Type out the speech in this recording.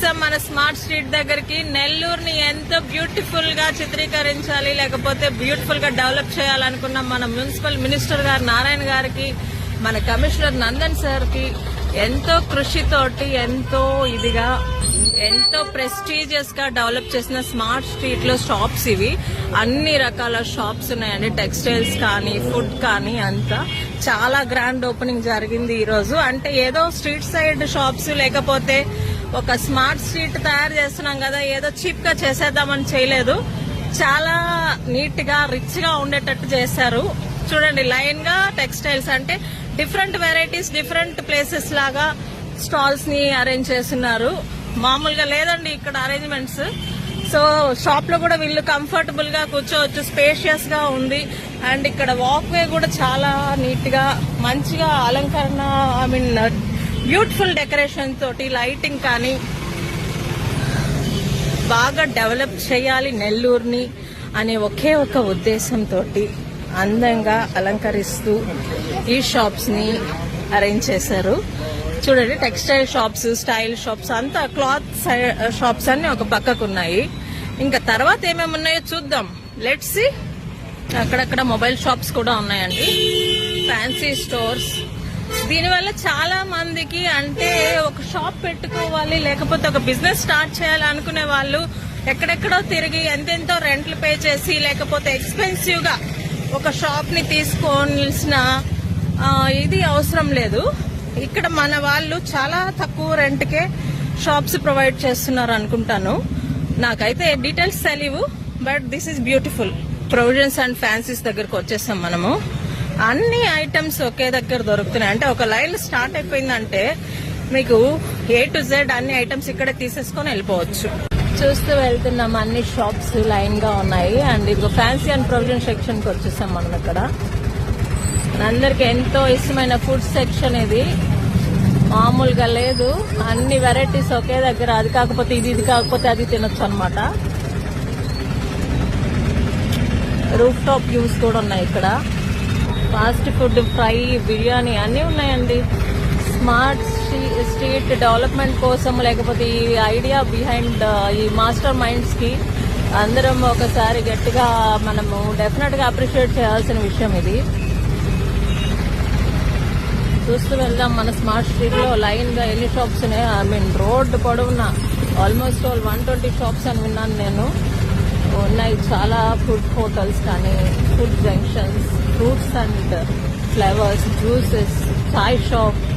So మన smart street దగ్గరికి నెల్లూరుని ఎంత బ్యూటిఫుల్గా చిత్రీకరించాలి లేకపోతే బ్యూటిఫుల్గా డెవలప్ చేయాలనుకున్న మన మున్సిపల్ మినిస్టర్ గారు నారాయణ గారికి మన కమిషనర్ నందన్ సార్కి ఎంతో కృషితోటి ఎంతో ఇదిగా ఎంతో ప్రెస్టీజియస్గా డెవలప్ చేసిన స్మార్ట్ స్ట్రీట్లో షాప్స్ ఇవి. అన్ని రకాల షాప్స్ ఉన్నాయండి. టెక్స్టైల్స్ కానీ ఫుడ్ కానీ అంతా. చాలా గ్రాండ్ ఓపెనింగ్ జరిగింది ఈ రోజు అంటే ఏదో స్ట్రీట్ సైడ్ షాప్స్ లేకపోతే ఒక స్మార్ట్ స్ట్రీట్ తయారు చేస్తున్నాం కదా ఏదో చీప్గా చేసేద్దామని చేయలేదు. చాలా నీట్గా రిచ్గా ఉండేటట్టు చేశారు. చూడండి లైన్గా టెక్స్టైల్స్ అంటే డిఫరెంట్ వెరైటీస్ డిఫరెంట్ ప్లేసెస్ లాగా స్టాల్స్ని అరేంజ్ చేస్తున్నారు. మామూలుగా లేదండి ఇక్కడ అరేంజ్మెంట్స్ సో షాప్లో కూడా వీళ్ళు కంఫర్టబుల్గా కూర్చోవచ్చు స్పేషియస్గా ఉంది. అండ్ ఇక్కడ వాక్ వే కూడా చాలా నీట్గా మంచిగా అలంకరణ ఐ మీన్ బ్యూటిఫుల్ డెకరేషన్ తోటి లైటింగ్ కానీ బాగా డెవలప్ చేయాలి నెల్లూరుని అనే ఒకే ఒక ఉద్దేశంతో అందంగా అలంకరిస్తూ ఈ షాప్స్ని అరేంజ్ చేశారు. చూడండి టెక్స్టైల్ షాప్స్ స్టైల్ షాప్స్ అంతా క్లాత్ షాప్స్ అన్ని ఒక పక్కకు ఉన్నాయి ఇంకా తర్వాత ఏమేమి ఉన్నాయో చూద్దాం. లెట్స్ సి అక్కడక్కడ మొబైల్ షాప్స్ కూడా ఉన్నాయండి. ఫ్యాన్సీ స్టోర్స్ దీనివల్ల చాలా మందికి అంటే ఒక షాప్ పెట్టుకోవాలి లేకపోతే ఒక బిజినెస్ స్టార్ట్ చేయాలి అనుకునే వాళ్ళు ఎక్కడెక్కడో తిరిగి ఎంతెంతో రెంట్లు పే చేసి లేకపోతే ఎక్స్పెన్సివ్గా ఒక షాప్ని తీసుకోవాల్సిన ఇది అవసరం లేదు. ఇక్కడ మన వాళ్ళు చాలా తక్కువ రెంట్కే షాప్స్ ప్రొవైడ్ చేస్తున్నారు అనుకుంటాను. నాకైతే డీటెయిల్స్ తెలియవు but this is beautiful provisions and fancies దగ్గరకు వచ్చేసాం మనము. అన్ని ఐటమ్స్ ఒకే దగ్గర దొరుకుతున్నాయి. అంటే ఒక లైన్ స్టార్ట్ అయిపోయిందంటే మీకు ఏ టు జెడ్ అన్ని ఐటమ్స్ ఇక్కడే తీసేసుకొని వెళ్ళిపోవచ్చు. చూస్తూ వెళ్తున్నాం. అన్ని షాప్స్ లైన్గా ఉన్నాయి. అండ్ ఇప్పుడు ఫ్యాన్సీ అండ్ ప్రొవిజన్ సెక్షన్కి వచ్చేసాం మనం ఇక్కడ. అందరికి ఎంతో ఇష్టమైన ఫుడ్ సెక్షన్ ఇది. మామూలుగా లేదు. అన్ని వెరైటీస్ ఒకే దగ్గర. అది కాకపోతే ఇది ఇది కాకపోతే అది తినొచ్చు అనమాట రూఫ్ టాప్ వ్యూస్ కూడా ఉన్నాయి ఇక్కడ. ఫాస్ట్ ఫుడ్ ఫ్రై బిర్యానీ అన్నీ ఉన్నాయండి. స్మార్ట్ స్ట్రీట్ డెవలప్మెంట్ కోసం లేకపోతే ఈ ఐడియా బిహైండ్ ఈ మాస్టర్ మైండ్స్కి అందరం ఒకసారి గట్టిగా మనము డెఫినెట్గా అప్రిషియేట్ చేయాల్సిన విషయం ఇది. చూస్తూ వెళ్దాం మన స్మార్ట్ స్ట్రీట్లో లైన్గా ఎన్ని షాప్స్ ఉన్నాయి? I mean road పొడవున? Almost all one twenty shops అని విన్నాను నేను. ఉన్నాయి చాలా ఫుడ్ హోటల్స్ కానీ food junctions. Fruits and flavours juices chai shop చాలా